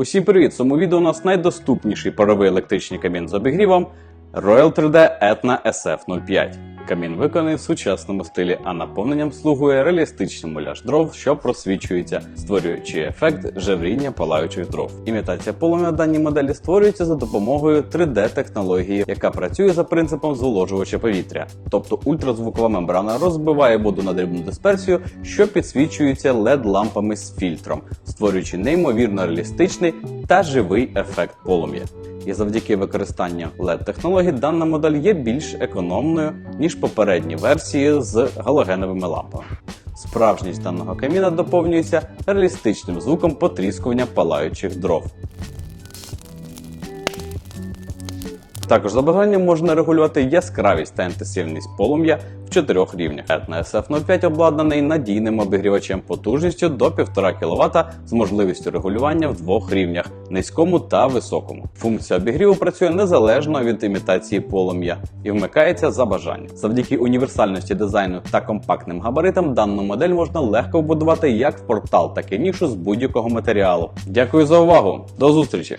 Усім привіт! В цьому відео у нас найдоступніший паровий електричний камін з обігрівом Royal 3D Etna SF05. Камін виконаний в сучасному стилі, а наповненням слугує реалістичний муляж дров, що просвічується, створюючи ефект жевріння палаючих дров. Імітація полум'я даній моделі створюється за допомогою 3D-технології, яка працює за принципом зволожувача повітря. Тобто ультразвукова мембрана розбиває воду на дрібну дисперсію, що підсвічується led лампами з фільтром, створюючи неймовірно реалістичний та живий ефект полум'я. І завдяки використанню led технологій дана модель є більш економною ніж попередні версії з галогеновими лампами. Справжність даного каміна доповнюється реалістичним звуком потріскування палаючих дров. Також за бажанням можна регулювати яскравість та інтенсивність полум'я в чотирьох рівнях. Etna SF05 обладнаний надійним обігрівачем потужністю до 1,5 кВт з можливістю регулювання в двох рівнях низькому та високому. Функція обігріву працює незалежно від імітації полум'я і вмикається за бажанням. Завдяки універсальності дизайну та компактним габаритам дану модель можна легко вбудувати як в портал, так і нішу з будь-якого матеріалу. Дякую за увагу! До зустрічі!